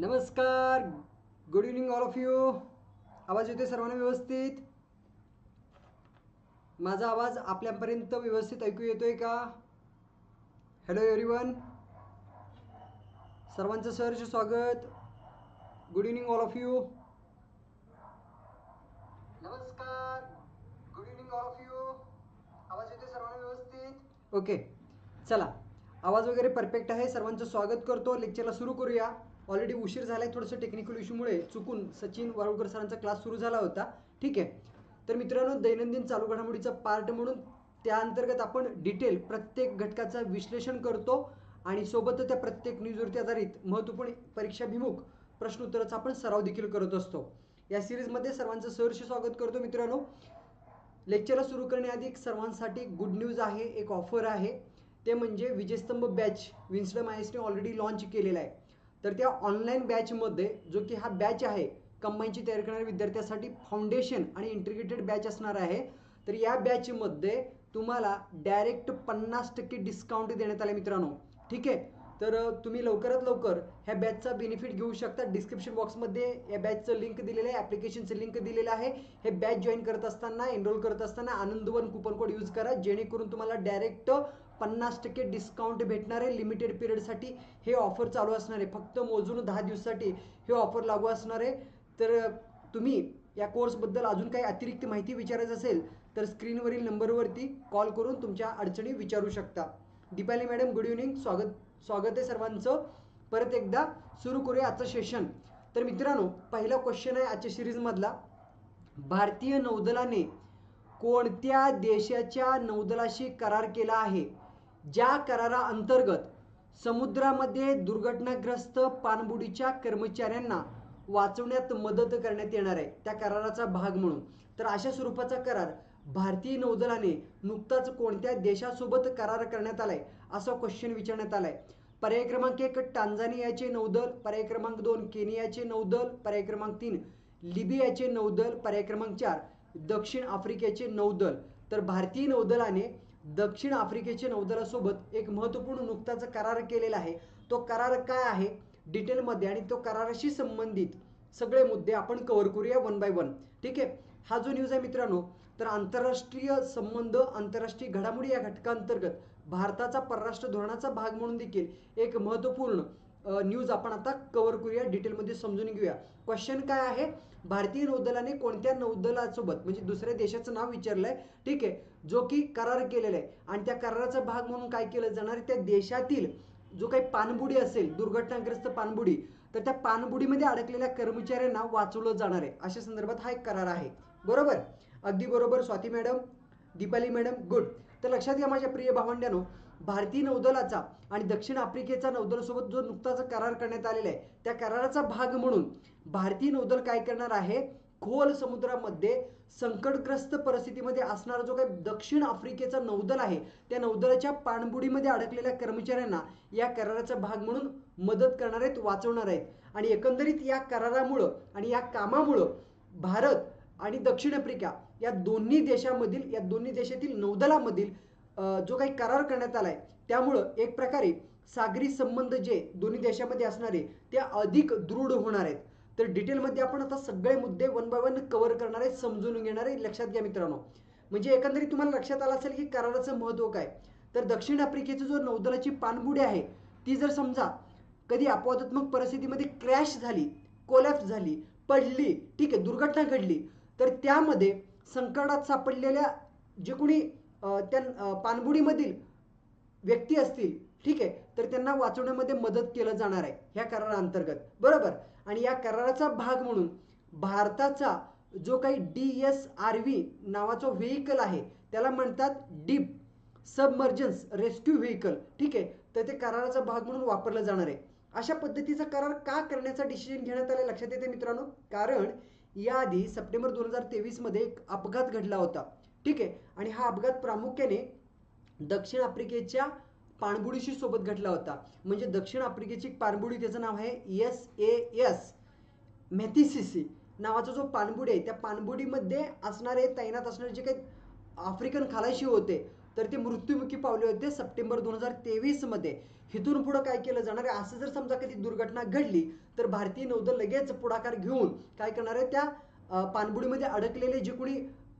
नमस्कार. Good evening all of you आवाज येतोय सर्वांना व्यवस्थित? माझा आवाज आपल्यापर्यंत व्यवस्थित ऐकू येतोय का? हॅलो एव्हरीवन सर्वांचं सहर्ष स्वागत. Good evening all of you नमस्कार. Good evening all of you आवाज येतोय सर्वांना व्यवस्थित? ओके चला. आवाज वगैरे परफेक्ट आहे. सर्वांचं स्वागत करतो. लेक्चरला सुरू करूया. ऑलरेडी उशीर झाला आहे थोडंसं टेक्निकल इश्यूमुळे चुकून सचिन वारुळकर सरांचा क्लास सुरू झाला होता. ठीक आहे. तर मित्रांनो दैनंदिन चालू घडामोडीचा पार्ट म्हणून त्या अंतर्गत आपण डिटेल प्रत्येक घटकाचं विश्लेषण करतो आणि सोबत त्या प्रत्येक न्यूजवरती आधारित महत्त्वपूर्ण परीक्षाभिमुख प्रश्नोत्तराचा आपण सराव देखील करत असतो. या सिरीजमध्ये सर्वांचं सहर्ष स्वागत करतो मित्रांनो. लेक्चरला सुरू करण्याआधी एक सर्वांसाठी गुड न्यूज आहे एक ऑफर आहे. ते म्हणजे विजयस्तंभ बॅच विन्स्टम आयसने ऑलरेडी लॉन्च केलेला आहे. तर त्या ऑनलाईन बॅचमध्ये जो की हा बॅच आहे कंबाईनची तयारी करणाऱ्या विद्यार्थ्यांसाठी फाउंडेशन आणि इंटिग्रेटेड बॅच असणार आहे. तर या बॅचमध्ये तुम्हाला डायरेक्ट पन्नास टक्के डिस्काउंट देण्यात आले मित्रांनो. ठीक आहे? तर तुम्ही लवकरात लवकर ह्या बॅचचा बेनिफिट घेऊ शकता. डिस्क्रिप्शन बॉक्समध्ये या बॅचचं लिंक दिलेलं आहे ॲप्लिकेशनचं लिंक दिलेलं आहे. हे बॅच जॉईन करत असताना एनरोल करत असताना आनंदवन कुपन कोड यूज करा जेणेकरून तुम्हाला डायरेक्ट पन्नास टक्के डिस्काउंट भेटणार आहे. लिमिटेड पिरियडसाठी हे ऑफर चालू असणार आहे. फक्त मोजून दहा दिवसासाठी हे ऑफर लागू असणार आहे. तर तुम्ही या कोर्सबद्दल अजून काही अतिरिक्त माहिती विचारायचं असेल तर स्क्रीनवरील नंबरवरती कॉल करून तुमच्या अडचणी विचारू शकता. दीपाली मॅडम गुड इव्हनिंग स्वागत स्वागत आहे सर्वांचं. परत एकदा सुरू करूया आजचं सेशन तर मित्रांनो पहिला क्वेश्चन आहे आजच्या सिरीजमधला भारतीय नौदलाने कोणत्या देशाच्या नौदलाशी करार केला आहे? ज्या कराराअंतर्गत समुद्रामध्ये दुर्घटनाग्रस्त पाणबुडीच्या कर्मचाऱ्यांना वाचवण्यात मदत करण्यात येणार आहे त्या कराराचा भाग म्हणून. तर अशा स्वरूपाचा करार भारतीय नौदलाने नुकताच कोणत्या देशासोबत करार करण्यात आलाय असा क्वेश्चन विचारण्यात आलाय. पर्याय क्रमांक एक टांझानियाचे नौदल. पर्याय क्रमांक दोन केनियाचे नौदल. पर्याय क्रमांक तीन लिबियाचे नौदल. पर्याय क्रमांक चार दक्षिण आफ्रिकेचे नौदल. तर भारतीय नौदलाने दक्षिण आफ्रिकेच्या नौदलासोबत एक महत्त्वपूर्ण नुकताच करार केलेला आहे. तो करार काय आहे? डिटेलमध्ये आणि तो कराराशी संबंधित सगळे मुद्दे आपण कव्हर करूया वन बाय वन ठीक आहे? हा जो न्यूज आहे मित्रांनो तर आंतरराष्ट्रीय संबंध आंतरराष्ट्रीय घडामोडी या घटकांतर्गत भारताचा परराष्ट्र धोरणाचा भाग म्हणून देखील एक महत्त्वपूर्ण न्यूज आपण आता कव्हर करूया डिटेलमध्ये समजून घेऊया. क्वेश्चन काय आहे? भारतीय नौदलाने कोणत्या नौदलासोबत म्हणजे दुसऱ्या देशाचं नाव विचारलंय ठीक आहे? जो की करार केलेला आहे. आणि त्या कराराचा भाग म्हणून काय केलं जाणार आहे? त्या देशातील जो काही पाणबुडी असेल दुर्घटनाग्रस्त पाणबुडी तर त्या पाणबुडीमध्ये अडकलेल्या कर्मचाऱ्यांना वाचवलं जाणार आहे. अशा संदर्भात हा एक करार आहे. बरोबर? अगदी बरोबर Swati madam. Deepali madam good. तर लक्षात घ्या माझ्या प्रिय भावंड्यानो भारतीय नौदलाचा आणि दक्षिण आफ्रिकेचा नौदलासोबत जो नुकताच करार करण्यात आलेला आहे त्या कराराचा भाग म्हणून भारतीय नौदल काय करणार आहे? खोल समुद्रामध्ये संकटग्रस्त परिस्थितीमध्ये असणारा जो काही दक्षिण आफ्रिकेचा नौदल आहे त्या नौदलाच्या पाणबुडीमध्ये अडकलेल्या कर्मचाऱ्यांना या कराराचा भाग म्हणून मदत करणार आहेत वाचवणार आहेत. आणि एकंदरीत या करारामुळं आणि या कामामुळं भारत आणि दक्षिण आफ्रिका या दोन्ही देशामधील या दोन्ही देशातील नौदलामधील जो काही करार करण्यात आला आहे त्यामुळं एक प्रकारे सागरी संबंध जे दोन्ही देशामध्ये असणारे ते अधिक दृढ होणार आहेत. तर डिटेलमध्ये आपण आता सगळे मुद्दे वन बाय वन कव्हर करणार आहे समजून घेणार आहे. लक्षात घ्या मित्रांनो. म्हणजे एकंदरीत तुम्हाला लक्षात आलं असेल की कराराचं महत्त्व काय. तर दक्षिण आफ्रिकेची जो नौदलाची पाणबुडी आहे ती जर समजा कधी अपवादात्मक परिस्थितीमध्ये क्रॅश झाली कोलॅप्स झाली पडली ठीक आहे दुर्घटना घडली तर त्यामध्ये संकटात सापडलेल्या जे कोणी त्या पाणबुडीमधील व्यक्ती असतील ठीक आहे तर त्यांना वाचवण्यामध्ये मदत केलं जाणार आहे ह्या कराराअंतर्गत. बरोबर? आणि या कराराचा भाग म्हणून भारताचा जो काही डी एस आर व्ही नावाचा व्हेकल आहे त्याला म्हणतात डीप सबमर्जन्स रेस्क्यू व्हेकल ठीक आहे? तर ते कराराचा भाग म्हणून वापरलं जाणार आहे. अशा पद्धतीचा करार का करण्याचा डिसिजन घेण्यात आला लक्षात येते मित्रांनो? कारण याआधी सप्टेंबर दोन हजार तेवीसमध्ये एक अपघात घडला होता. ठीक आहे? आणि हा अपघात प्रामुख्याने दक्षिण आफ्रिकेच्या पाणबुडीशी सोबत घडला होता. म्हणजे दक्षिण आफ्रिकेची पाणबुडी त्याचं नाव आहे एस ए एस मॅथिसिसी नावाचा जो पाणबुडी आहे त्या पाणबुडीमध्ये असणारे तैनात असणारे जे काही आफ्रिकन खालाशी होते तर ते मृत्युमुखी पावले होते सप्टेंबर दोन हजार तेवीसमध्ये हिथून पुढं काय केलं जाणार आहे? असं जर समजा कधी दुर्घटना घडली तर भारतीय नौदल लगेच पुढाकार घेऊन काय करणार आहे? त्या पाणबुडीमध्ये अडकलेले जे कोणी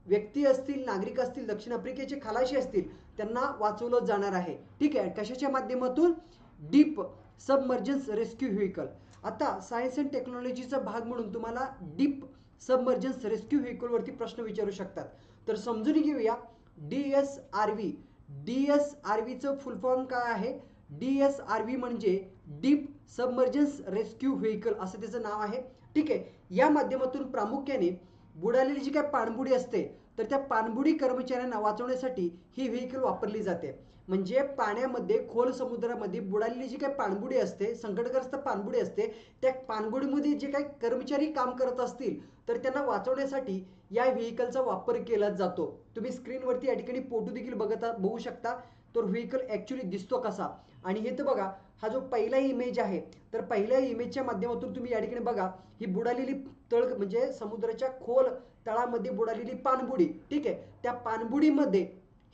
व्यक्ती असतील नागरिक असतील दक्षिण आफ्रिकेचे खलाशी असतील त्यांना वाचवलं जाणार आहे. ठीक आहे? कशाच्या माध्यमातून? Deep submergence rescue vehicle. आता सायन्स अँड टेक्नॉलॉजीचा भाग म्हणून तुम्हाला डीप सबमर्जन्स रेस्क्यू व्हेकलवरती प्रश्न विचारू शकतात. तर समजून घेऊया D S R V. D S R व्हीचं full form काय आहे? डी एस आर व्ही म्हणजे डीप सबमर्जन्स रेस्क्यू व्हेकल असं त्याचं नाव आहे. ठीक आहे? या माध्यमातून प्रामुख्याने बुडालेली जी काय पाणबुडी असते तर त्या पाणबुडी कर्मचाऱ्यांना वाचवण्यासाठी ही व्हेकल वापरली जाते. म्हणजे पाण्यामध्ये खोल समुद्रामध्ये बुडालेली जी काही पाणबुडी असते संकटग्रस्त पाणबुडी असते त्या पाणबुडीमध्ये जे काही कर्मचारी काम करत असतील तर त्यांना वाचवण्यासाठी या व्हेकलचा वापर केला जातो. तुम्ही स्क्रीनवरती या ठिकाणी फोटो देखील बघत बघू शकता तर व्हेकल ॲक्च्युली दिसतो कसा. आणि हे तर बघा हा जो पहिला इमेज आहे तर पहिल्या इमेजच्या माध्यमातून तुम्ही या ठिकाणी बघा ही बुडालेली तळ म्हणजे समुद्राच्या खोल तळामध्ये बुडालेली पाणबुडी ठीक आहे? त्या पाणबुडीमध्ये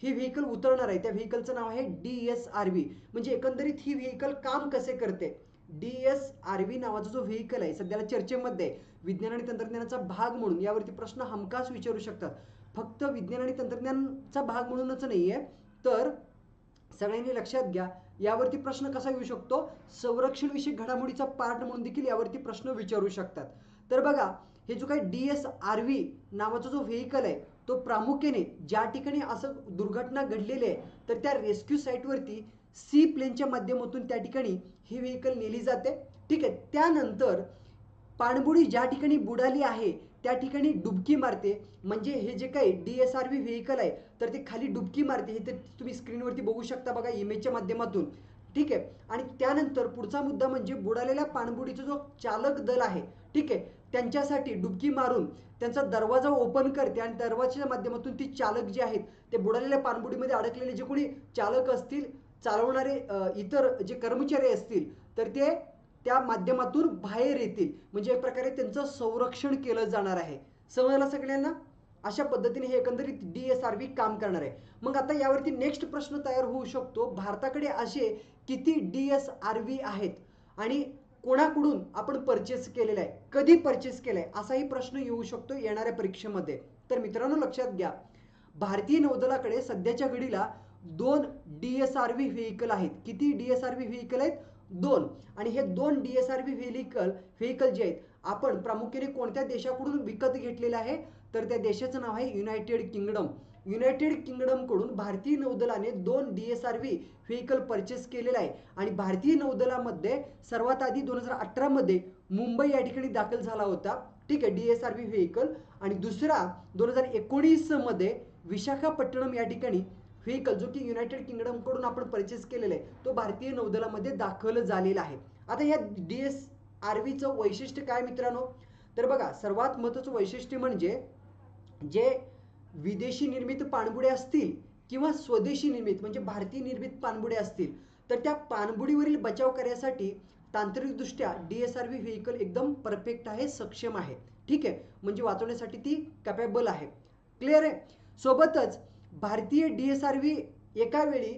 ही व्हेकल उतरणार आहे. त्या व्हेकलचं नाव आहे डी एस आर व्ही म्हणजे एकंदरीत ही व्हेकल काम कसे करते? डी एस आर व्ही नावाचा जो व्हेकल आहे सध्याला चर्चेमध्ये विज्ञान आणि तंत्रज्ञानाचा भाग म्हणून. यावरती प्रश्न हमखास विचारू शकतात. फक्त विज्ञान आणि तंत्रज्ञानचा भाग म्हणूनच नाही आहे तर सगळ्यांनी लक्षात घ्या यावरती प्रश्न कसा येऊ शकतो? संरक्षण विषयक घडामोडीचा पार्ट म्हणून देखील यावरती प्रश्न विचारू शकतात. तर बघा हे जो काही डी एस आर व्ही नावाचा जो व्हेकल आहे तो प्रामुख्याने ज्या ठिकाणी असं दुर्घटना घडलेली आहे तर त्या रेस्क्यू साईटवरती सी प्लेनच्या माध्यमातून त्या ठिकाणी ही व्हेकल नेली जाते. ठीक आहे त्यानंतर पाणबुडी ज्या ठिकाणी बुडाली आहे त्या ठिकाणी डुबकी मारते. म्हणजे हे जे काही D S R V vehicle आहे तर ते खाली डुबकी मारते. हे तर तुम्ही स्क्रीनवरती बघू शकता बघा इमेजच्या माध्यमातून. ठीक आहे? आणि त्यानंतर पुढचा मुद्दा म्हणजे बुडालेल्या पाणबुडीचा जो चालक दल आहे ठीक आहे? त्यांच्यासाठी डुबकी मारून त्यांचा दरवाजा ओपन करते आणि दरवाजाच्या माध्यमातून ती चालक जे आहेत ते बुडालेल्या पाणबुडीमध्ये अडकलेले जे कोणी चालक असतील चालवणारे इतर जे कर्मचारी असतील तर ते त्या माध्यमातून बाहेर येतील. म्हणजे एक प्रकारे त्यांचं संरक्षण केलं जाणार आहे. समजलं सगळ्यांना? अशा पद्धतीने हे एकंदरीत डी एस आर व्ही काम करणार आहे. मग आता यावरती नेक्स्ट प्रश्न तयार होऊ शकतो. भारताकडे असे किती डी एस आर व्ही आहेत? आणि कोणाकडून आपण परचेस केलेला आहे? कधी परचेस केलाय असाही प्रश्न येऊ शकतो येणाऱ्या परीक्षेमध्ये. तर मित्रांनो लक्षात घ्या. भारतीय नौदलाकडे सध्याच्या घडीला दोन D S R V vehicle आहेत. किती D S R V vehicle आहेत? दोन. आणि हे दोन D S R V vehicle vehicle जे आहेत आपण प्रामुख्याने कोणत्या देशाकडून विकत घेतलेलं आहे? तर त्या देशाचं नाव आहे युनायटेड किंगडम युनायटेड किंगडमकडून भारतीय नौदलाने दोन D S R V vehicle purchase केलेलं आहे. आणि भारतीय नौदलामध्ये सर्वात आधी दोन हजार अठरामध्ये मुंबई या ठिकाणी दाखल झाला होता. ठीक आहे D S R V vehicle आणि दुसरा दोन हजार एकोणीसमध्ये विशाखापट्टणम या ठिकाणी व्हेकल जो की युनायटेड किंगडमकडून आपण परचेस केलेला आहे तो भारतीय नौदलामध्ये दाखल झालेला आहे. आता या डी एस आर व्हीचं वैशिष्ट्य काय मित्रांनो? तर बघा सर्वात महत्त्वाचं वैशिष्ट्य म्हणजे जे विदेशी निर्मित पाणबुड्या असतील किंवा स्वदेशी निर्मित म्हणजे भारतीय निर्मित पाणबुड्या असतील तर त्या पाणबुडीवरील बचाव करण्यासाठी तांत्रिकदृष्ट्या D S R V vehicle एकदम परफेक्ट आहे सक्षम आहे. ठीक आहे? म्हणजे वाचवण्यासाठी ती कॅपेबल आहे. क्लिअर आहे? सोबतच भारतीय डी एस आर व्ही एका वेळी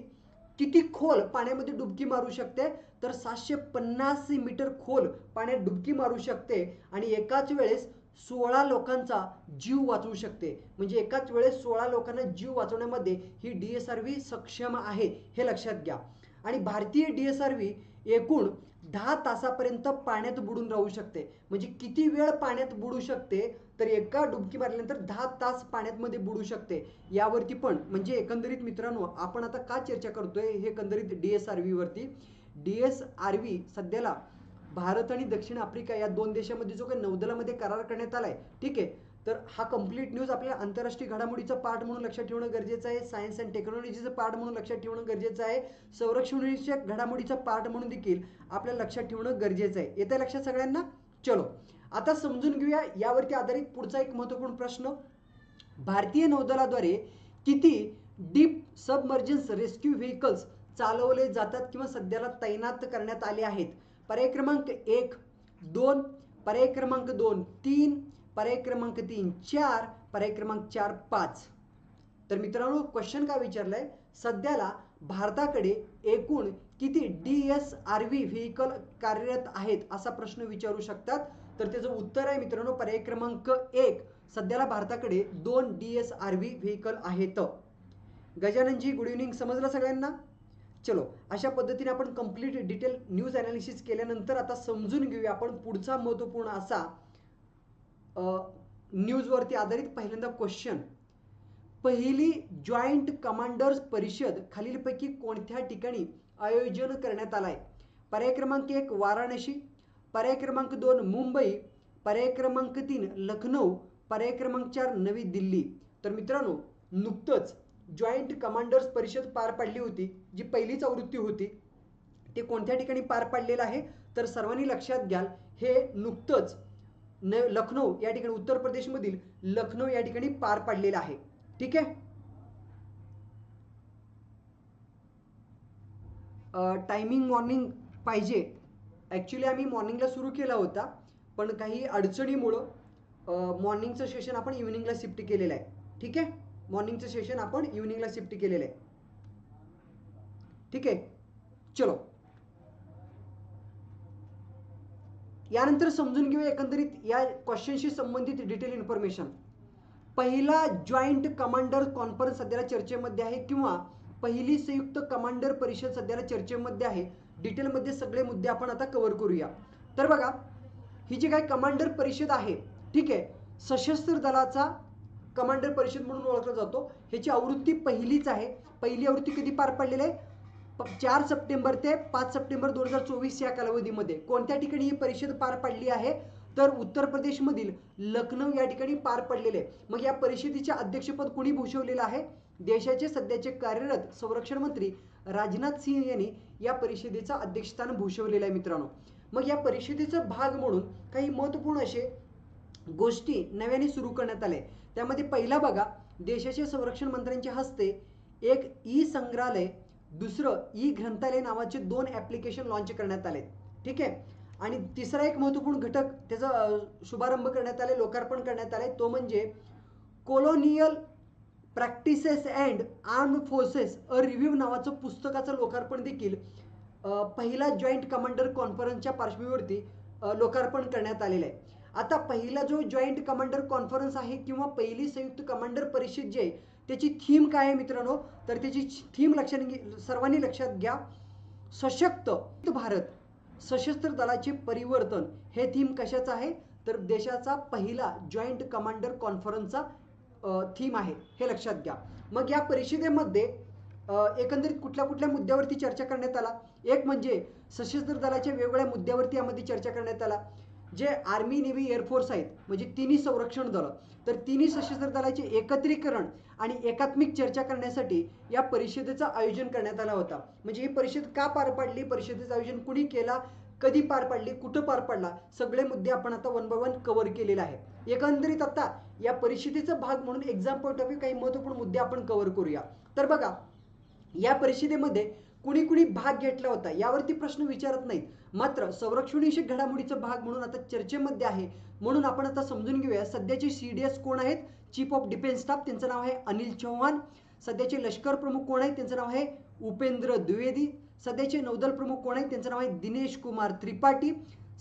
किती खोल पाण्यामध्ये डुबकी मारू शकते? तर सातशे पन्नास मीटर खोल पाण्यात डुबकी मारू शकते आणि एकाच वेळेस सोळा लोकांचा जीव वाचवू शकते. म्हणजे एकाच वेळेस सोळा लोकांना जीव वाचवण्यामध्ये ही डी एस आर व्ही सक्षम आहे हे लक्षात घ्या. आणि भारतीय डी एस आर व्ही एकूण दहा तासापर्यंत पाण्यात बुडून राहू शकते. म्हणजे किती वेळ पाण्यात बुडू शकते तर एका डुबकी मारल्यानंतर दहा तास पाण्यात बुडू शकते. यावरती पण म्हणजे एकंदरीत मित्रांनो आपण आता का चर्चा करतोय हे एकंदरीत डी एस आर व्हीवरती डी एस आर व्ही सध्याला भारत आणि दक्षिण आफ्रिका या दोन देशामध्ये जो काही नौदलामध्ये करार करण्यात आलाय ठीक आहे तर हा कंप्लीट न्यूज आपल्याला आंतरराष्ट्रीय घडामोडीचा पार्ट म्हणून लक्षात ठेवणं गरजेचं आहे. सायन्स अँड टेक्नॉलॉजीचं पार्ट म्हणून लक्षात ठेवणं गरजेचं आहे. संरक्षणच्या घडामोडीचा पार्ट म्हणून देखील आपल्याला लक्षात ठेवणं गरजेचं आहे. येत्या लक्षात सगळ्यांना? चलो. आता समजून घेऊया यावरती आधारित पुढचा एक महत्त्वपूर्ण प्रश्न. भारतीय नौदलाद्वारे किती डीप सबमर्जन्स रेस्क्यू व्हेकल्स चालवले जातात किंवा सध्याला तैनात करण्यात आले आहेत? पर्याय क्रमांक एक दोन. पर्याय क्रमांक दोन तीन. पर्याय क्रमांक तीन चार पर्याय क्रमांक चार पाच. तर मित्रांनो क्वेश्चन काय विचारलंय? सध्याला भारताकडे एकूण किती D S R V vehicle कार्यरत आहेत असा प्रश्न विचारू शकतात? तर त्याचं उत्तर आहे मित्रांनो पर्याय क्रमांक एक. सध्याला भारताकडे दोन D S R V vehicle आहेत. गजाननजी गुड इव्हनिंग समजलं सगळ्यांना? चलो अशा पद्धतीने आपण कंप्लीट डिटेल न्यूज अनालिसिस केल्यानंतर आता समजून घेऊया आपण पुढचा महत्त्वपूर्ण असा न्यूजवरती आधारित पहिल्यांदा क्वेश्चन पहिली जॉईंट कमांडर्स परिषद खालीलपैकी कोणत्या ठिकाणी आयोजन करण्यात आलं आहे पर्याय क्रमांक एक वाराणसी. पर्याय क्रमांक दोन मुंबई. पर्याय क्रमांक तीन लखनौ पर्याय क्रमांक चार नवी दिल्ली. तर मित्रांनो नुकतंच जॉईंट कमांडर्स परिषद पार पाडली होती जी पहिलीच आवृत्ती होती ते कोणत्या ठिकाणी पार पाडलेलं आहे? तर सर्वांनी लक्षात घ्याल हे नुकतंच न लखनौ या ठिकाणी उत्तर प्रदेशमधील लखनौ या ठिकाणी पार पाडलेलं आहे. ठीक आहे? टायमिंग मॉर्निंग पाहिजे. ॲक्च्युली आम्ही मॉर्निंगला सुरू केला होता पण काही अडचणीमुळं मॉर्निंगचं सेशन आपण इव्हिनिंगला शिफ्ट केलेलं आहे. ठीक आहे? मॉर्निंगचं सेशन आपण इव्हिनिंगला शिफ्ट केलेलं आहे. ठीक आहे? चलो. यानंतर समजून घेऊया एकंदरीत या क्वेश्चनशी संबंधित डिटेल इन्फॉर्मेशन पहिला जॉईंट कमांडर कॉन्फरन्स सध्याला चर्चेमध्ये आहे किंवा पहिली संयुक्त कमांडर परिषद सध्याला चर्चेमध्ये आहे. डिटेलमध्ये सगळे मुद्दे आपण आता कव्हर करूया. तर बघा ही जी काही कमांडर परिषद आहे ठीक आहे सशस्त्र दलाचा कमांडर परिषद म्हणून ओळखला जातो. ह्याची आवृत्ती पहिलीच आहे. पहिली आवृत्ती कधी पार पडलेली आहे? चार सप्टेंबर ते पाच सप्टेंबर दोन हजार चोवीस या कालावधीमध्ये कोणत्या ठिकाणी ही परिषद पार पडली आहे? तर उत्तर प्रदेशमधील लखनौ या ठिकाणी पार पडलेले. मग या परिषदेचे अध्यक्षपद कुणी भूषवलेलं आहे? देशाचे सध्याचे कार्यरत संरक्षण मंत्री राजनाथ सिंह यांनी या परिषदेचं अध्यक्षस्थान भूषवलेलं आहे मित्रांनो. मग या परिषदेचा भाग म्हणून काही महत्त्वपूर्ण असे गोष्टी नव्याने सुरू करण्यात आले. त्यामध्ये पहिला बघा देशाचे संरक्षण मंत्र्यांच्या हस्ते एक ई संग्रहालय दुसरं ई ग्रंथालय नावाचे दोन ॲप्लिकेशन लॉन्च करण्यात आले ठीक आहे? आणि तिसरा एक महत्त्वपूर्ण घटक त्याचा शुभारंभ करण्यात आले लोकार्पण करण्यात आले तो म्हणजे colonial practices and arm forces a review नावाचं पुस्तकाचं लोकार्पण देखील पहिला जॉईंट कमांडर कॉन्फरन्सच्या पार्श्वभूमीवरती लोकार्पण करण्यात आलेलं आहे आता पहिला जो जॉईंट कमांडर कॉन्फरन्स आहे किंवा पहिली संयुक्त कमांडर परिषद जी आहे त्याची थीम काय आहे मित्रांनो? तर त्याची थीम लक्षात सर्वांनी लक्षात घ्या. सशक्त भारत सशस्त्र दलाचे परिवर्तन हे थीम कशाचं आहे? तर देशाचा पहिला जॉईंट कमांडर कॉन्फरन्सचा थीम आहे हे लक्षात घ्या. मग या परिषदेमध्ये एकंदरीत कुठल्या कुठल्या मुद्द्यावरती चर्चा करण्यात आला? एक म्हणजे सशस्त्र दलाच्या वेगवेगळ्या मुद्द्यावरती यामध्ये चर्चा करण्यात आला जे आर्मी नेव्ही एअरफोर्स आहेत. म्हणजे तिन्ही संरक्षण दलं. तर तिन्ही सशस्त्र दलाचे एकत्रीकरण आणि एकात्मिक चर्चा करण्यासाठी या परिषदेचं आयोजन करण्यात आला होता. म्हणजे ही परिषद का पार पाडली? परिषदेचं आयोजन कुणी केला? कधी पार पडली? कुठं पार पडला? सगळे मुद्दे आपण आता वन बाय वन कव्हर केलेले आहे एकंदरीत आता या परिषदेचा भाग म्हणून एक्झाम पॉईंट ऑफ व्ह्यू काही महत्त्वपूर्ण मुद्दे आपण कव्हर करूया. तर बघा या परिषदेमध्ये कुणी कुणी भाग घेतला होता यावरती प्रश्न विचारत नाहीत. मात्र संरक्षणविषयक घडामोडीचा भाग म्हणून आता चर्चेमध्ये आहे. म्हणून आपण आता समजून घेऊया सध्याचे सी डी एस कोण आहेत? चीफ ऑफ डिफेन्स स्टाफ त्यांचं नाव आहे अनिल चौहान. सध्याचे लष्कर प्रमुख कोण आहेत? त्यांचं नाव आहे उपेंद्र द्विवेदी. सध्याचे नौदल प्रमुख कोण आहेत? त्यांचं नाव आहे दिनेश कुमार त्रिपाठी.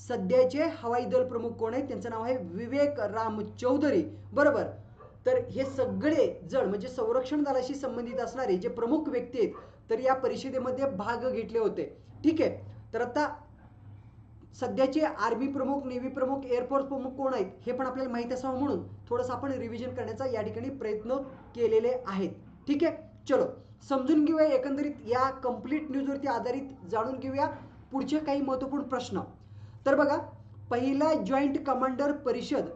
सध्याचे हवाई दल प्रमुख कोण आहेत? त्यांचं नाव आहे विवेक राम चौधरी. बरोबर? तर हे सगळे जण म्हणजे संरक्षण दलाशी संबंधित असणारे जे प्रमुख व्यक्ती आहेत तर या परिषदेमध्ये भाग घेतले होते. ठीक आहे? तर आता सध्याचे आर्मी प्रमुख नेव्ही प्रमुख एअरफोर्स प्रमुख कोण आहेत हे पण आपल्याला माहीत असावं म्हणून थोडंसं आपण रिव्हिजन करण्याचा या ठिकाणी प्रयत्न केलेले आहेत. ठीक आहे? चलो. समजून घेऊया एकंदरीत या कंप्लीट न्यूजवरती आधारित जाणून घेऊया पुढचे काही महत्त्वपूर्ण प्रश्न. तर बघा पहिला जॉईंट कमांडर परिषद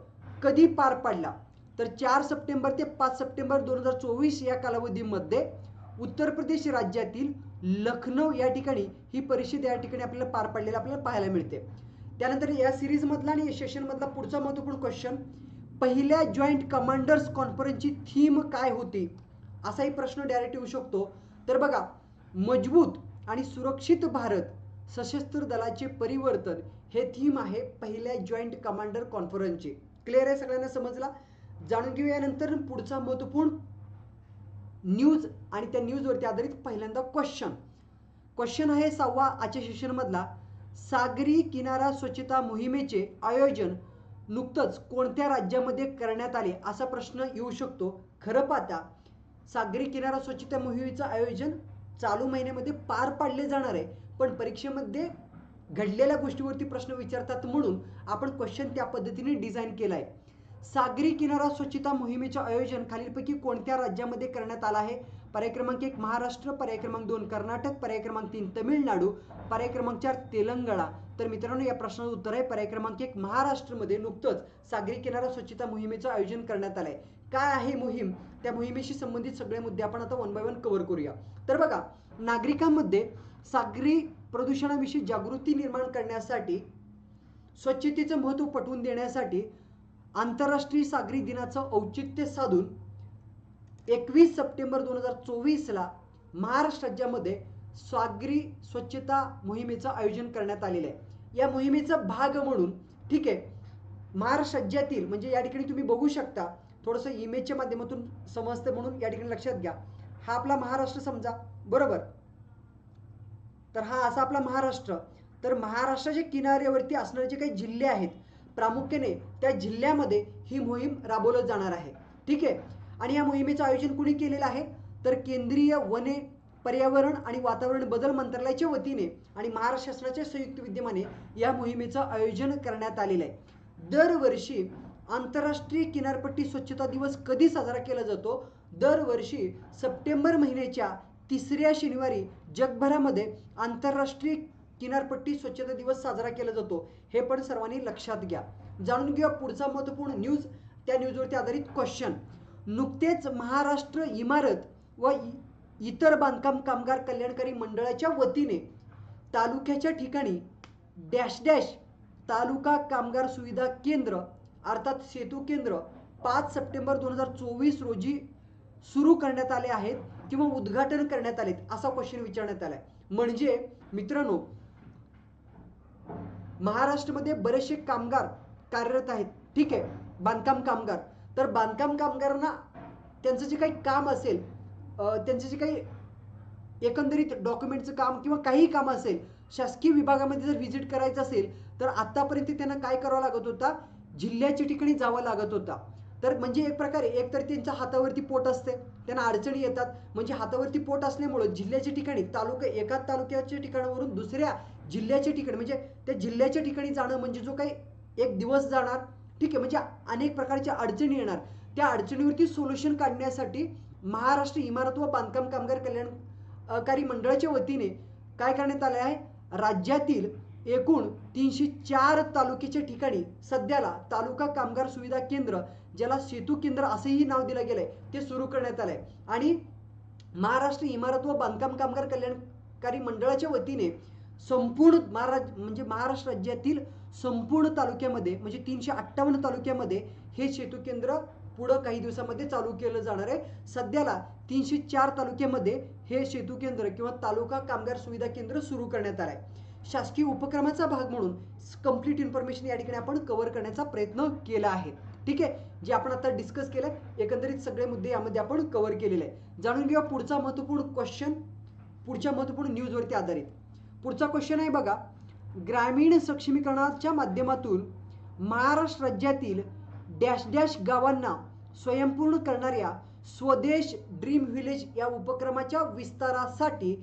कधी पार पाडला? तर चार सप्टेंबर ते पाच सप्टेंबर दोन हजार चोवीस या कालावधीमध्ये उत्तर प्रदेश राज्यातील लखनौ या ठिकाणी ही परिषद या ठिकाणी आपल्याला पार पडलेला आपल्याला पाहायला मिळते. त्यानंतर या सिरीजमधला आणि सेशनमधला पुढचा महत्त्वपूर्ण क्वेश्चन पहिल्या जॉईंट कमांडर्स कॉन्फरन्सची थीम काय होती? असाही प्रश्न डायरेक्ट येऊ शकतो. तर बघा मजबूत आणि सुरक्षित भारत सशस्त्र दलाचे परिवर्तन हे थीम आहे पहिल्या जॉईंट कमांडर कॉन्फरन्सचे क्लिअर आहे सगळ्यांना समजला? जाणून घेऊया यानंतर पुढचा महत्त्वपूर्ण न्यूज आणि त्या न्यूजवरती आधारित पहिल्यांदा क्वेश्चन. क्वेश्चन आहे सहावा आजच्या सेशनमधला. सागरी किनारा स्वच्छता मोहिमेचे आयोजन नुकतंच कोणत्या राज्यामध्ये करण्यात आले असा प्रश्न येऊ शकतो. खरं पाहता सागरी किनारा स्वच्छता मोहिमेचं आयोजन चालू महिन्यामध्ये पार पाडले जाणार आहे. पण परीक्षेमध्ये घडलेल्या गोष्टीवरती प्रश्न विचारतात म्हणून आपण क्वेश्चन त्या पद्धतीने डिझाईन केला आहे सागरी किनारा स्वच्छता मोहिमेचे आयोजन खालीलपैकी कोणत्या राज्यामध्ये करण्यात आलं आहे? पर्याय क्रमांक एक महाराष्ट्र. पर्याय क्रमांक दोन कर्नाटक. पर्याय क्रमांक तीन तमिळनाडू. पर्याय क्रमांक चार तेलंगणा. तर मित्रांनो या प्रश्नाचं उत्तर आहे. पर्याय क्रमांक एक महाराष्ट्रमध्ये नुकतंच सागरी किनारा स्वच्छता मोहिमेचं आयोजन करण्यात आलंय. काय आहे मोहीम? त्या मोहिमेशी संबंधित सगळे मुद्दे आपण आता वन बाय वन कव्हर करूया. तर बघा नागरिकांमध्ये सागरी प्रदूषणाविषयी जागृती निर्माण करण्यासाठी स्वच्छतेचं महत्त्व पटवून देण्यासाठी आंतरराष्ट्रीय सागरी दिनाचं औचित्य साधून एकवीस सप्टेंबर दोन हजार चोवीसला महाराष्ट्र राज्यामध्ये सागरी स्वच्छता मोहिमेचं आयोजन करण्यात आलेलं आहे. या मोहिमेचा भाग म्हणून ठीक आहे महाराष्ट्र राज्यातील म्हणजे या ठिकाणी तुम्ही बघू शकता थोडंसं इमेजच्या माध्यमातून समजतं म्हणून या ठिकाणी लक्षात घ्या. हा आपला महाराष्ट्र समजा बरोबर? तर हा असा आपला महाराष्ट्र. तर महाराष्ट्राच्या किनाऱ्यावरती असणारे जे काही जिल्हे आहेत प्रामुख्याने त्या जिल्ह्यामध्ये ही मोहीम राबवलं जाणार आहे. ठीक आहे? आणि या मोहिमेचं आयोजन कुणी केलेलं आहे? तर केंद्रीय वने पर्यावरण आणि वातावरण बदल मंत्रालयाच्या वतीने आणि महाराष्ट्र शासनाच्या संयुक्त विद्यमाने या मोहिमेचं आयोजन करण्यात आलेलं आहे. दरवर्षी आंतरराष्ट्रीय किनारपट्टी स्वच्छता दिवस कधी साजरा केला जातो? दरवर्षी सप्टेंबर महिन्याच्या तिसऱ्या शनिवारी जगभरामध्ये आंतरराष्ट्रीय किनारपट्टी स्वच्छता दिवस साजरा केला जातो. हे पण सर्वांनी लक्षात घ्या. जाणून घेऊया पुढचा महत्त्वपूर्ण न्यूज त्या न्यूजवरती आधारित क्वेश्चन नुकतेच महाराष्ट्र इमारत व इतर बांधकाम कामगार कल्याणकारी मंडळाच्या वतीने तालुक्याच्या ठिकाणी डॅश डॅश तालुका कामगार सुविधा केंद्र अर्थात सेतू केंद्र पाच सप्टेंबर दोन हजार चोवीस रोजी सुरू करण्यात आले आहेत किंवा उद्घाटन करण्यात आलेत असा क्वेश्चन विचारण्यात आला आहे म्हणजे मित्रांनो महाराष्ट्रामध्ये बरेचसे कामगार कार्यरत आहेत. ठीक आहे बांधकाम कामगार. तर बांधकाम कामगारांना त्यांचं जे काही काम असेल त्यांचं जे काही एकंदरीत डॉक्युमेंटचं काम किंवा काहीही काम असेल शासकीय विभागामध्ये जर व्हिजिट करायचं असेल तर आतापर्यंत त्यांना काय करावं लागत होता? जिल्ह्याच्या ठिकाणी जावं लागत होता. तर म्हणजे एक प्रकारे एक तर त्यांच्या हातावरती पोट असते त्यांना अडचणी येतात. म्हणजे हातावरती पोट असल्यामुळं जिल्ह्याच्या ठिकाणी तालुका एका तालुक्याच्या ठिकाणावरून दुसऱ्या जिल्ह्याच्या ठिकाणी म्हणजे त्या जिल्ह्याच्या ठिकाणी जाणं म्हणजे जो काही एक दिवस जाणार ठीक आहे म्हणजे अनेक प्रकारच्या अडचणी येणार. त्या अडचणीवरती सोल्युशन काढण्यासाठी महाराष्ट्र इमारत व बांधकाम कामगार कल्याणकारी मंडळाच्या वतीने काय करण्यात आलं आहे? राज्यातील एकूण तीनशे चार तालुक्याच्या ठिकाणी सध्याला तालुका कामगार सुविधा केंद्र ज्याला सेतू केंद्र असंही नाव दिलं गेलंय ते सुरू करण्यात आलंय. आणि महाराष्ट्र इमारत व बांधकाम कामगार कल्याणकारी मंडळाच्या वतीने संपूर्ण महाराज म्हणजे महाराष्ट्र राज्यातील संपूर्ण तालुक्यामध्ये म्हणजे तीनशे अठ्ठावन्न तालुक्यामध्ये हे सेतू केंद्र पुढं काही दिवसामध्ये चालू केलं जाणार आहे. सध्याला तीनशे चार तालुक्यामध्ये हे सेतू केंद्र किंवा तालुका कामगार सुविधा केंद्र सुरू करण्यात आलं आहे शासकीय उपक्रमाचा भाग म्हणून कंप्लीट इन्फॉर्मेशन या ठिकाणी आपण कव्हर करण्याचा प्रयत्न केला आहे. ठीक आहे? जे आपण आता डिस्कस केलं एकंदरीत सगळे मुद्दे यामध्ये आपण कव्हर केलेले आहे जाणून घेऊया पुढचा महत्त्वपूर्ण क्वेश्चन पुढच्या महत्त्वपूर्ण न्यूजवरती आधारित. पुढचा क्वेश्चन आहे बघा. ग्रामीण सक्षमीकरणाच्या माध्यमातून महाराष्ट्र राज्यातील डॅश डॅश गावांना स्वयंपूर्ण करणाऱ्या स्वदेश ड्रीम व्हिलेज या उपक्रमाच्या विस्तारासाठी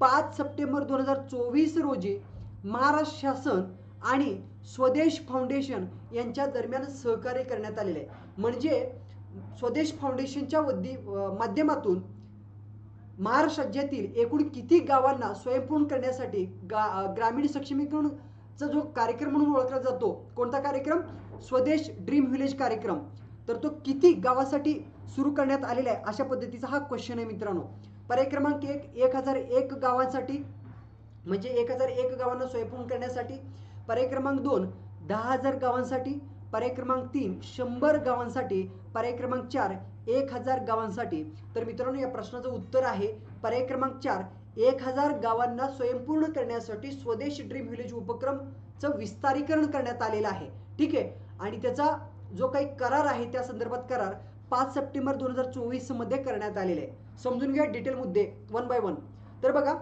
पाच सप्टेंबर दोन हजार चोवीस रोजी महाराष्ट्र शासन आणि स्वदेश फाउंडेशन यांच्या दरम्यान सहकार्य करण्यात आलेले आहे. म्हणजे स्वदेश फाउंडेशनच्या वद्दी माध्यमातून महाराष्ट्र राज्यातील एकूण किती गावांना स्वयंपूर्ण करण्यासाठी गा ग्रामीण सक्षमीकरणचा जो कार्यक्रम म्हणून ओळखला जातो कोणता कार्यक्रम? स्वदेश ड्रीम व्हिलेज कार्यक्रम. तर तो किती गावासाठी सुरू करण्यात आलेला आहे अशा पद्धतीचा हा क्वेश्चन आहे मित्रांनो. पर्याय क्रमांक एक एक हजार एक गावांसाठी म्हणजे एक हजार एक गावांना स्वयंपूर्ण करण्यासाठी. पर्याय क्रमांक दोन दहा हजार गावांसाठी पर्याय क्रमांक तीन शंभर गावांसाठी पर्याय क्रमांक चार एक हजार गावांसाठी. तर मित्रांनो या प्रश्नाचं उत्तर आहे पर्याय क्रमांक चार एक हजार गावांना स्वयंपूर्ण करण्यासाठी स्वदेश ड्रीम व्हिलेज उपक्रमचं विस्तारीकरण करण्यात आलेलं आहे. ठीक आहे? आणि त्याचा जो काही करार आहे त्या संदर्भात करार पाच सप्टेंबर दोन हजार चोवीसमध्ये करण्यात आलेले आहे. समजून घ्या डिटेल मुद्दे वन बाय वन. तर बघा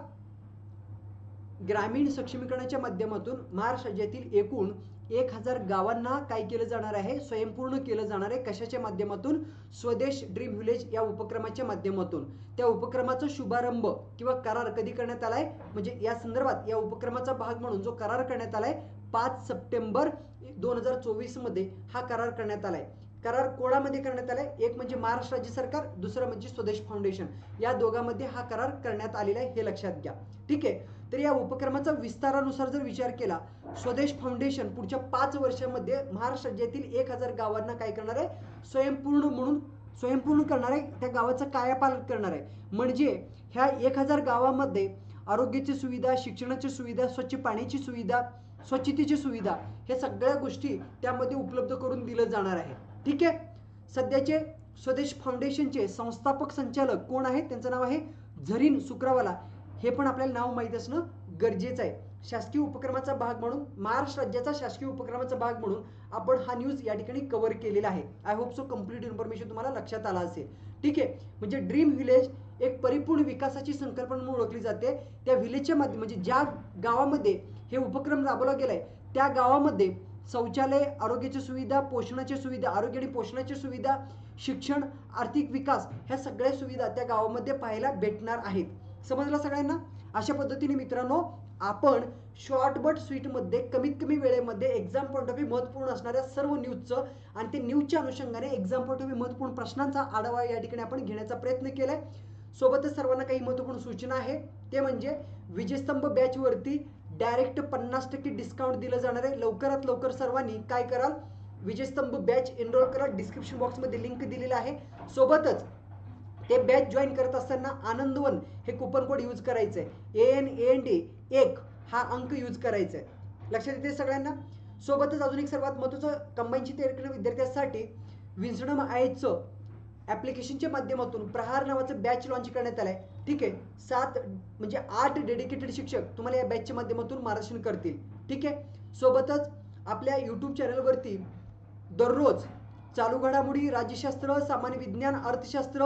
ग्रामीण सक्षमीकरणाच्या माध्यमातून महाराष्ट्र राज्यातील एकूण एक हजार गावांना काय केलं जाणार आहे? स्वयंपूर्ण केलं जाणार आहे कशाच्या माध्यमातून? स्वदेश ड्रीम व्हिलेज या उपक्रमाच्या माध्यमातून. त्या उपक्रमाचा शुभारंभ किंवा करार कधी करण्यात आलाय? म्हणजे या संदर्भात या उपक्रमाचा भाग म्हणून जो करार करण्यात आलाय पाच सप्टेंबर दोन हजार चोवीसमध्ये हा करार करण्यात आलाय. करार कोणामध्ये करण्यात आलाय? एक म्हणजे महाराष्ट्र राज्य सरकार दुसरं म्हणजे स्वदेश फाउंडेशन. या दोघांमध्ये हा करार करण्यात आलेला आहे हे लक्षात घ्या. ठीक आहे? तर या उपक्रमाचा विस्तारानुसार जर विचार केला स्वदेश फाउंडेशन पुढच्या पाच वर्षामध्ये महाराष्ट्र राज्यातील एक हजार गावांना काय करणार आहे? स्वयंपूर्ण म्हणून स्वयंपूर्ण करणार आहे त्या गावाचं कायापालट करणार आहे. म्हणजे ह्या एक हजार गावामध्ये आरोग्याची सुविधा शिक्षणाची सुविधा स्वच्छ पाण्याची सुविधा स्वच्छतेची सुविधा हे सगळ्या गोष्टी त्यामध्ये उपलब्ध करून दिलं जाणार आहे. ठीक आहे? सध्याचे स्वदेश फाउंडेशनचे संस्थापक संचालक कोण आहेत? त्यांचं नाव आहे झरीन सुक्रावाला. हे पण आपल्याला नाव माहीत असणं गरजेचं आहे. शासकीय उपक्रमाचा भाग म्हणून महाराष्ट्र राज्याचा शासकीय उपक्रमाचा भाग म्हणून आपण हा न्यूज या ठिकाणी कव्हर केलेला आहे. I hope so complete information तुम्हाला लक्षात आला असेल. ठीक आहे? म्हणजे ड्रीम व्हिलेज एक परिपूर्ण विकासाची संकल्पना म्हणून ओळखली जाते. त्या व्हिलेजच्या मध्ये म्हणजे ज्या गावामध्ये हे उपक्रम राबवला गेलाय त्या गावामध्ये शौचालय आरोग्याची सुविधा पोषणाची सुविधा आरोग्य आणि पोषणाची सुविधा शिक्षण आर्थिक विकास ह्या सगळ्या सुविधा त्या गावामध्ये पाहायला भेटणार आहेत. समजलं सगळ्यांना? अशा पद्धतीने मित्रांनो आपण शॉर्ट बट स्वीटमध्ये कमीत कमी वेळेमध्ये एक्झाम पॉईंट ऑफ व्ह्यू महत्त्वपूर्ण असणाऱ्या सर्व न्यूजचं आणि ते न्यूजच्या अनुषंगाने एक्झाम पॉईंट ऑफ व्ह्यू महत्त्वपूर्ण प्रश्नांचा आढावा या ठिकाणी आपण घेण्याचा प्रयत्न केलाय. सोबतच सर्वांना काही महत्त्वपूर्ण सूचना आहे. ते म्हणजे विजयस्तंभ बॅचवरती डायरेक्ट पन्नास टक्के डिस्काउंट दिलं जाणार आहे. लवकरात लवकर सर्वांनी काय कराल? विजयस्तंभ बॅच एनरोल करा डिस्क्रिप्शन बॉक्समध्ये लिंक दिलेला आहे. सोबतच ते बॅच जॉईन करत असताना आनंदवन हे कुपन कोड यूज करायचं. आहे A N A N D एक हा अंक यूज करायचा. आहे लक्षात येते सगळ्यांना? सोबतच अजून एक सर्वात महत्त्वाचं कंबाईनची तयारी करणाऱ्या विद्यार्थ्यांसाठी विन्सडम आयचं ॲप्लिकेशनच्या माध्यमातून प्रहार नावाचं बॅच लॉन्च करण्यात आलं आहे ठीक आहे? सात म्हणजे आठ डेडिकेटेड शिक्षक तुम्हाला या बॅचच्या माध्यमातून मार्गदर्शन करतील. ठीक आहे? सोबतच आपल्या यूट्यूब चॅनलवरती दररोज चालू घडामोडी राज्यशास्त्र सामान्य विज्ञान अर्थशास्त्र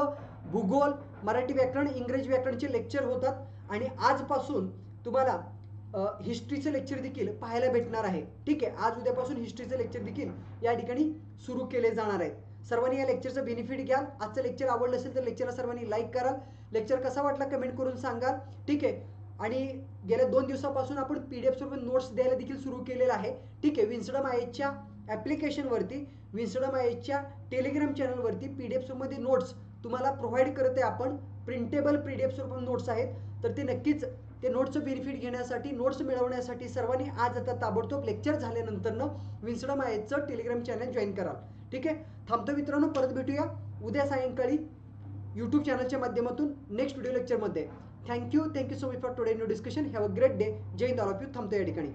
भूगोल मराठी व्याकरण इंग्रजी व्याकरणचे लेक्चर होतात. आणि आजपासून तुम्हाला हिस्ट्रीचं लेक्चर देखील पाहायला भेटणार आहे. ठीक आहे? आज उद्यापासून हिस्ट्रीचं लेक्चर देखील या ठिकाणी सुरू केले जाणार आहेत. सर्वांनी या लेक्चरचं बेनिफिट घ्याल. आजचं लेक्चर आवडलं असेल तर लेक्चरला सर्वांनी लाईक कराल. लेक्चर कसा वाटला कमेंट करून सांगाल. ठीक आहे? आणि गेल्या दोन दिवसापासून आपण पी डी एफ स्वरूपात नोट्स द्यायला देखील सुरू केलेलं आहे. ठीक आहे? विन्स्डम आयच्या ॲप्लिकेशनवरती विन्स्डम आयच्या टेलिग्राम चॅनलवरती पी डी एफ स्वरूपमध्ये नोट्स तुम्हाला प्रोव्हाइड करते आपण प्रिंटेबल पी डी एफ स्वरूपात नोट्स आहेत. तर ते नक्कीच ते नोट्सचं बेनिफिट घेण्यासाठी नोट्स मिळवण्यासाठी सर्वांनी आज आता ताबडतोब लेक्चर झाल्यानंतरनं विन्स्डम आयचं टेलिग्राम चॅनल जॉईन कराल. ठीक आहे? थांबतो मित्रांनो परत भेटूया उद्या सायंकाळी यूट्यूब चॅनलच्या माध्यमातून नेक्स्ट व्हिडिओ लेक्चरमध्ये thank you thank you so much for today new discussion have a great day Jai Hind all of you थांबतो या ठिकाणी.